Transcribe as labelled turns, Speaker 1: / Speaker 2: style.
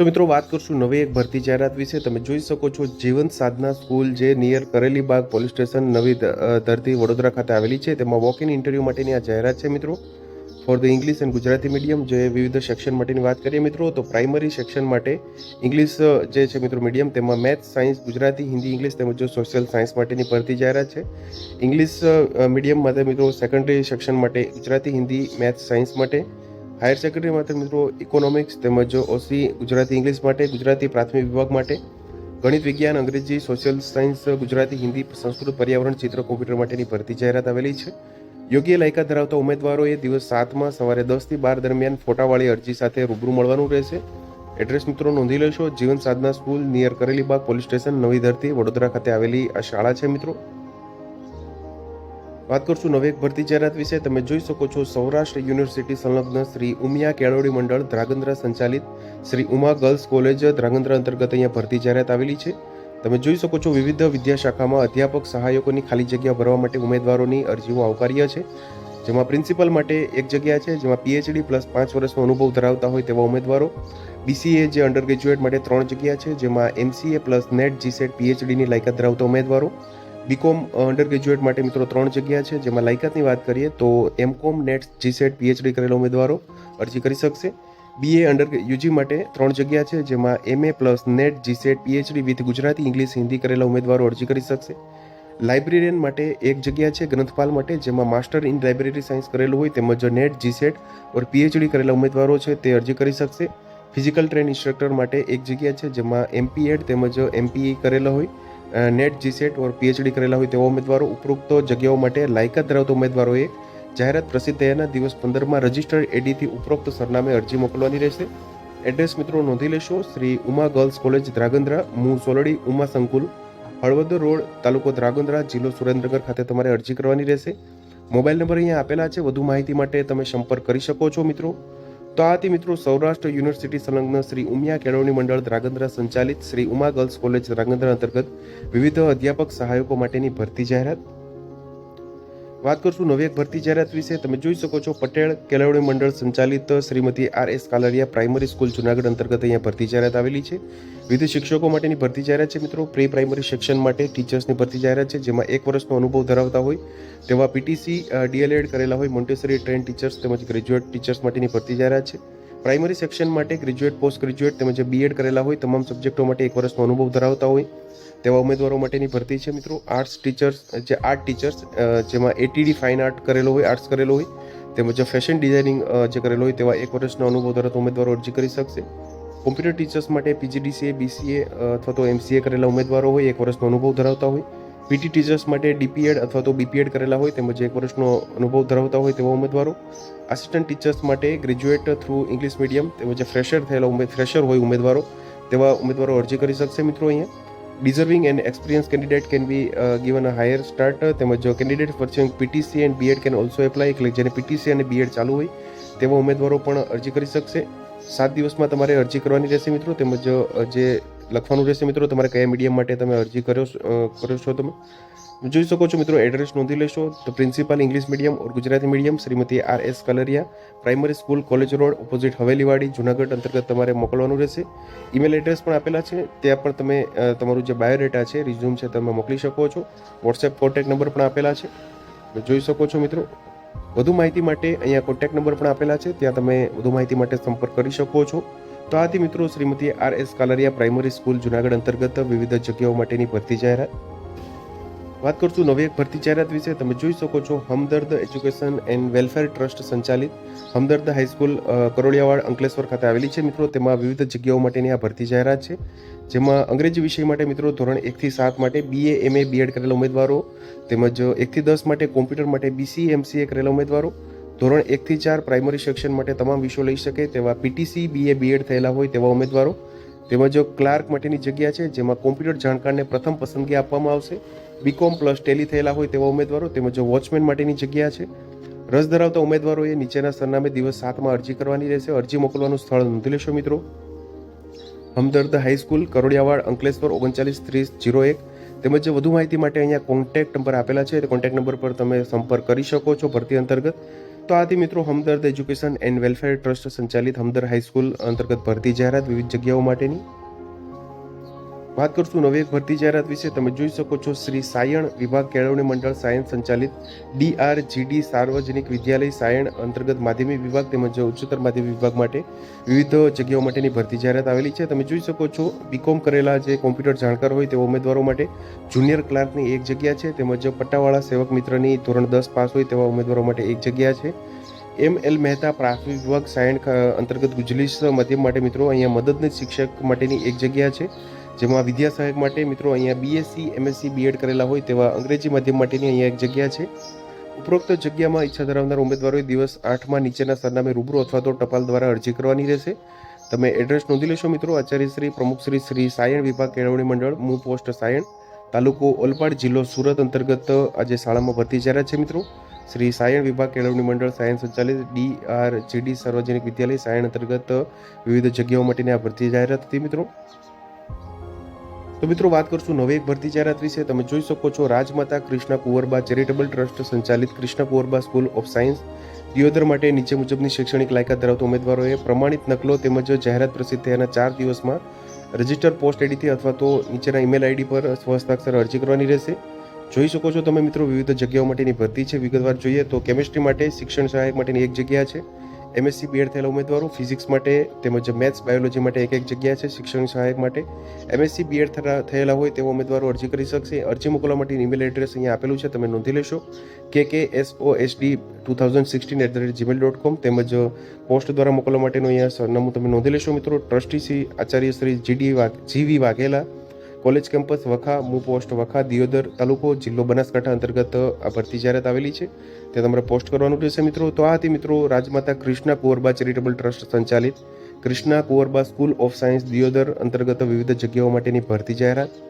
Speaker 1: તો મિત્રો, વાત કરશું નવી એક ભરતી જાહેરાત વિશે. તમે જોઈ શકો છો જીવન સાધના સ્કૂલ જે નિયર કરેલી બાગ પોલીસ સ્ટેશન નવી ધરતી વડોદરા ખાતે આવેલી છે. તેમાં વોક ઇન ઇન્ટરવ્યૂ માટેની આ જાહેરાત છે મિત્રો. For the English and Gujarati medium જે વિવિધ સેક્શન માટેની વાત કરીએ મિત્રો, તો પ્રાઇમરી સેક્શન માટે ઇંગ્લિશ જે છે મિત્રો મીડિયમ તેમાં maths science Gujarati, Hindi English તેમજ સોશિયલ સાયન્સ માટેની ભરતી જાહેરાત છે. ઇંગ્લિશ મીડિયમ માટે મિત્રો સેકન્ડરી સેક્શન માટે ગુજરાતી, હિન્દી મેથ્સ સાયન્સ માટે હાયર સેકન્ડરી માટે મિત્રો ઇકોનોમિક્સ તેમજ ઓસી ગુજરાતી ઇંગ્લિશ માટે, ગુજરાતી પ્રાથમિક વિભાગ માટે, ગણિત વિજ્ઞાન, અંગ્રેજી સોશિયલ સાયન્સ ગુજરાતી, હિન્દી સંસ્કૃત પર્યાવરણ ચિત્ર કોમ્પ્યુટર માટેની ભરતી જાહેરાત આવેલી છે. યોગ્ય લાયકાત ધરાવતા ઉમેદવારોએ દિવસ સાતમાં સવારે દસથી બાર દરમિયાન ફોટાવાળી અરજી સાથે રૂબરૂ મળવાનું રહેશે. એડ્રેસ મિત્રો નોંધી લેશો. જીવન સાધના સ્કૂલ નિયર કરેલી બાગ પોલીસ સ્ટેશન, નવી ધરતી, વડોદરા ખાતે આવેલી આ શાળા છે મિત્રો. વાત કરશું નવી એક ભરતી જાહેરાત વિશે. તમે જોઈ શકો છો સૌરાષ્ટ્ર યુનિવર્સિટી સંલગ્ન શ્રી ઉમિયા કેળવણી મંડળ ધ્રાગંદ્રા સંચાલિત શ્રી ઉમા ગર્લ્સ કોલેજ ધ્રાગંદ્રા અંતર્ગત અહીંયા ભરતી જાહેરાત આવેલી છે. તમે જોઈ શકો છો વિવિધ વિદ્યાશાખામાં અધ્યાપક સહાયકોની ખાલી જગ્યા ભરવા માટે ઉમેદવારોની અરજીઓ આવકાર્ય છે. જેમાં પ્રિન્સિપલ માટે એક જગ્યા છે, જેમાં પીએચડી પ્લસ પાંચ વર્ષનો અનુભવ ધરાવતા હોય તેવા ઉમેદવારો. બીસીએ જે અંડર ગ્રેજ્યુએટ માટે ત્રણ જગ્યા છે, જેમાં એમસીએ પ્લસ નેટ જીસેટ પીએચડીની લાયકાત ધરાવતા ઉમેદવારો. બીકોમ અંડર ગ્રેજ્યુએટ માટે મિત્રો ત્રણ જગ્યા છે. જેમાં લાયકાતની વાત કરીએ તો એમકોમ નેટ જીસેટ પીએચડી કરેલા ઉમેદવારો અરજી કરી શકશે. બીએ અંડર યુજી માટે ત્રણ જગ્યા છે. જેમાં MA plus NET GSET PhD with Gujarati English Hindi કરેલા ઉમેદવારો અરજી કરી શકશે. લાઇબ્રેરિયન માટે એક જગ્યા છે, ગ્રંથપાલ માટે, જેમાં માસ્ટર ઇન લાઇબ્રેરી સાયન્સ કરેલું હોય તેમજ નેટ જીસેટ ઓર પીએચડી કરેલા ઉમેદવારો છે તે અરજી કરી શકશે. ફિઝિકલ ટ્રેન ઇન્સ્ટ્રક્ટર માટે એક જગ્યા છે, જેમાં એમપીએડ તેમજ એમપીઈ કરેલા હોય. નેટ જીસેટ ઓર પીએચડી કરેલા હોય તેવા ઉમેદવારો ઉપરોક્ત જગ્યાઓ માટે લાયકાત ધરાવતા ઉમેદવારોએ જાહેરાત પ્રસિદ્ધ થયાના દિવસ પંદરમાં રજિસ્ટર્ડ એડીથી ઉપરોક્ત સરનામે અરજી મોકલવાની રહેશે. એડ્રેસ મિત્રો નોંધી લેશો. શ્રી ઉમા ગર્લ્સ કોલેજ ધ્રાગંદ્રા મુ સોલડી, ઉમા સંકુલ, હળવદ રોડ, તાલુકો ધ્રાગંદ્રા જિલ્લો સુરેન્દ્રનગર ખાતે તમારે અરજી કરવાની રહેશે. મોબાઈલ નંબર અહીંયા આપેલા છે. વધુ માહિતી માટે તમે સંપર્ક કરી શકો છો મિત્રો. તો આ મિત્રો સૌરાષ્ટ્ર યુનિવર્સિટી સંલગ્ન શ્રી ઉમિયા કેળવણી મંડળ ધ્રાગંદ્રા સંચાલિત શ્રી ઉમા ગર્લ્સ કોલેજ ધ્રાગંદ્રા અંતર્ગત વિવિધ અધ્યાપક સહાયકો માટેની ભરતી જાહેરાત વાત કરશું નવી એક ભરતી જાહેરાત વિશે. તમે જોઈ શકો છો, પટેલ કેળવણી મંડળ સંચાલિત Shrimati R S Kalariya primary school Junagadh અંતર્ગત અહીંયા ભરતી જાહેરાત આવેલી છે. વિવિધ શિક્ષકો માટેની ભરતી જાહેરાત છે મિત્રો. પ્રી પ્રાઇમરી શિક્ષણ માટે ટીચર્સની ભરતી જાહેરાત છે, જેમાં એક વર્ષનો અનુભવ ધરાવતા હોય તેવા પીટીસી ડીએલએડ કરેલા હોય મોન્ટેસરી ટ્રેન ટીચર્સ તેમજ ગ્રેજ્યુએટ ટીચર્સ માટેની ભરતી જાહેરાત છે. પ્રાઇમરી સેક્શન માટે ગ્રેજ્યુએટ પોસ્ટ ગ્રેજ્યુએટ તેમજ બીએડ કરેલા હોય તમામ સબ્જેક્ટો માટે એક વર્ષનો અનુભવ ધરાવતા હોય. તેવા ઉમેદવારો માટેની ભરતી છે મિત્રો. આર્ટ્સ ટીચર્સ જે આર્ટ ટીચર્સ જેમાં એટીડી ફાઇન આર્ટ કરેલો હોય આર્ટ્સ કરેલો હોય, તેમજ ફેશન ડિઝાઇનિંગ જે કરેલો હોય તેવા એક વર્ષનો અનુભવ ધરાવતા ઉમેદવારો અરજી કરી શકશે. કોમ્પ્યુટર ટીચર્સ માટે પીજીડીસીએ બીસીએ અથવા તો એમસીએ કરેલા ઉમેદવારો હોય, એક વર્ષનો અનુભવ ધરાવતા હોય. પીટી ટીચર્સ માટે ડીપીએડ અથવા તો બીપીએડ કરેલા હોય તેમજ એક વર્ષનો અનુભવ ધરાવતા હોય તેવા ઉમેદવારો આસિસ્ટન્ટ ટીચર્સ માટે ગ્રેજ્યુએટ થ્રુ ઇંગ્લિશ મીડિયમ તેમજ ફ્રેશર થયેલા ઉમેદ ફ્રેશર હોય ઉમેદવારો, તેવા ઉમેદવારો અરજી કરી શકશે મિત્રો અહીંયા. Deserving and experience candidate can be given a higher start તેમજ candidate pursuing PTC and BEd can also apply એટલે જેને પીટીસી અને બીએડ ચાલુ હોય તેવા ઉમેદવારો પણ અરજી કરી શકશે. સાત દિવસમાં તમારે અરજી કરવાની રહેશે મિત્રો, તેમજ જે લખવાનું રહેશે મિત્રો. તમારે કયા મીડિયમ માટે તમે અરજી કર્યો કરો છો તમે? જોઈ શકો છો મિત્રો એડ્રેસ નોંધી લેશો. તો principal English medium or Gujarati medium Shrimati R S Kalariya primary school college road opposite Havelivadi, Junagadh અંતર્ગત તમારે મોકલવાનું રહેશે. ઈમેલ એડ્રેસ પણ આપેલા છે. ત્યાં પણ તમે તમારું જે બાયોડેટા છે રિઝ્યુમ છે, તમે મોકલી શકો છો. વોટ્સએપ કોન્ટેક્ટ નંબર પણ આપેલા છે. જોઈ શકો છો મિત્રો, વધુ માહિતી માટે અહીંયા કોન્ટેક્ટ નંબર પણ આપેલા છે. ત્યાં તમે વધુ માહિતી માટે સંપર્ક કરી શકો છો. તો આથી મિત્રો Shrimati R S Kalariya primary school Junagadh અંતર્ગત વિવિધ જગ્યાઓ માટેની ભરતી જાહેરાત. વાત કરશું નવી એક ભરતી જાહેરાત વિશે. તમે જોઈ શકો છો Hamdard education and welfare trust સંચાલિત હમદર્દ હાઈસ્કૂલ કરોડિયાવાડ અંકલેશ્વર ખાતે આવેલી છે. મિત્રો, તેમાં વિવિધ જગ્યાઓ માટેની આ ભરતી જાહેરાત છે. જેમાં અંગ્રેજી વિષય માટે મિત્રો ધોરણ એકથી સાત માટે બીએ એમએ બીએડ કરેલા ઉમેદવારો તેમજ એકથી દસ માટે કોમ્પ્યુટર માટે બીસી એમસીએ કરેલા ઉમેદવારો ધોરણ એકથી ચાર પ્રાઇમરી સેક્શન માટે તમામ વિષયો લઈ શકે તેવા પીટીસી બીએ બીએડ થયેલા હોય તેવા ઉમેદવારો. તેમજ ક્લાર્ક માટેની જગ્યા છે જેમાં કોમ્પ્યુટર જાણકારને પ્રથમ પસંદગી આપવામાં આવશે. બીકોમ પ્લસ ટેલી થયેલા હોય તેવા ઉમેદવારો તેમજ વોચમેન માટેની જગ્યા છે. રસ ધરાવતા ઉમેદવારોએ નીચેના સરનામે દિવસ સાતમાં અરજી કરવાની રહેશે. અરજી મોકલવાનું સ્થળ નોંધી લેશો મિત્રો. હમદર્દ હાઈસ્કૂલ, કરોડિયાવાડ, અંકલેશ્વર, ઓગણચાલીસ ત્રીસ જીરો એક. તેમજ વધુ માહિતી માટે અહીંયા કોન્ટેક્ટ નંબર આપેલા છે. તે કોન્ટેક્ટ નંબર પર તમે સંપર્ક કરી શકો છો ભરતી અંતર્ગત. તો આથી મિત્રો Hamdard education and welfare trust સંચાલિત હમદર્દ હાઈસ્કૂલ અંતર્ગત ભરતી જાહેરાત વિવિધ જગ્યાઓ માટેની વાત કરશું નવી એક ભરતી જાહેરાત વિશે. તમે જોઈ શકો છો શ્રી સાયણ વિભાગ કેળવણી મંડળ સાયન્સ સંચાલિત ડીઆરજીડી સાર્વજનિક વિદ્યાલય સાયણ અંતર્ગત માધ્યમિક વિભાગ તેમજ ઉચ્ચતર માધ્યમિક વિભાગ માટે વિવિધ જગ્યાઓ માટેની ભરતી જાહેરાત આવેલી છે. તમે જોઈ શકો છો બીકોમ કરેલા જે કોમ્પ્યુટર જાણકાર હોય તેવા ઉમેદવારો માટે જુનિયર ક્લાર્કની એક જગ્યા છે તેમજ પટ્ટાવાળા સેવક મિત્રની ધોરણ દસ પાસ હોય તેવા ઉમેદવારો માટે એક જગ્યા છે. એમ એલ મહેતા પ્રાથમિક વિભાગ સાયણ અંતર્ગત ગુજલીસ માધ્યમ માટે મિત્રો અહીંયા મદદનીશ શિક્ષક માટેની એક જગ્યા છે. જેમાં વિદ્યા સહાયક માટે મિત્રો અહીંયા બીએસસી એમએસસી બીએડ કરેલા હોય તેવા અંગ્રેજી માધ્યમ માટેની અહીંયા એક જગ્યા છે. ઉપરોક્ત જગ્યામાં ઈચ્છા ધરાવનાર ઉમેદવારોએ દિવસ આઠમાં નીચેના સરનામે રૂબરૂ અથવા તો ટપાલ દ્વારા અરજી કરવાની રહેશે. તમે એડ્રેસ નોંધી લેશો મિત્રો. આચાર્ય શ્રી પ્રમુખ શ્રી સાયણ વિભાગ કેળવણી મંડળ, મૂ પોસ્ટ સાયણ, તાલુકો ઓલપાડ, જિલ્લો સુરત અંતર્ગત આજે શાળામાં ભરતી જાહેરાત છે મિત્રો. શ્રી સાયણ વિભાગ કેળવણી મંડળ સાયન્સ સંચાલિત, ડી આર જીડી સાર્વજનિક વિદ્યાલય સાયણ અંતર્ગત વિવિધ જગ્યાઓ માટેની આ ભરતી જાહેરાત હતી મિત્રો. તો મિત્રો વાત કરશું નવી એક ભરતી જાહેરાત વિશે. તમે જોઈ શકો છો રાજમાતા કૃષ્ણ કુંવરબા ચેરિટેબલ ટ્રસ્ટ સંચાલિત Krishna Kunvarba school of science. Deodar માટે નીચે મુજબની શૈક્ષણિક લાયકાત ધરાવતા ઉમેદવારોએ પ્રમાણિત નકલો તેમજ જાહેરાત પ્રસિદ્ધ થયાના ચાર દિવસમાં રજિસ્ટર પોસ્ટ આઈડીથી અથવા તો નીચેના ઈમેલ આઈડી પર સ્વહસ્તાક્ષર અરજી કરવાની રહેશે. જોઈ શકો છો તમે મિત્રો વિવિધ જગ્યાઓ માટેની ભરતી છે. વિગતવાર જોઈએ તો કેમિસ્ટ્રી માટે શિક્ષણ સહાયક માટેની એક જગ્યા છે. એમએસસી બીએડ થયેલા ઉમેદવારો ફિઝિક્સ માટે તેમજ મેથ્સ બાયોલોજી માટે એક એક જગ્યા છે શિક્ષણ સહાયક માટે. એમએસસી બીએડ થયેલા હોય તેવા ઉમેદવારો અરજી કરી શકશે. અરજી મોકલવા માટેની ઈમેલ એડ્રેસ અહીંયા આપેલું છે, તમે નોંધી લેશો. K K S O S two thousand sixteen at the rate Gmail dot com તેમજ પોસ્ટ દ્વારા મોકલવા માટેનું અહીંયા સરનામું તમે નોંધી લેશો મિત્રો. Trustee Shri Acharya Shri GD Vagh GV Vaghela college campus Vakha, મુ પોસ્ટ વખા, દિયોદર તાલુકો, જિલ્લો બનાસકાંઠા અંતર્ગત આ ભરતી જાહેરાત આવેલી છે. તે તમારે પોસ્ટ કરવાનું રહેશે મિત્રો. તો આ હતી મિત્રો રાજમાતા કૃષ્ણા કુંવરબા ચેરિટેબલ ટ્રસ્ટ સંચાલિત Krishna Kunvarba school of science, Deodar અંતર્ગત વિવિધ જગ્યાઓ માટેની ભરતી જાહેરાત.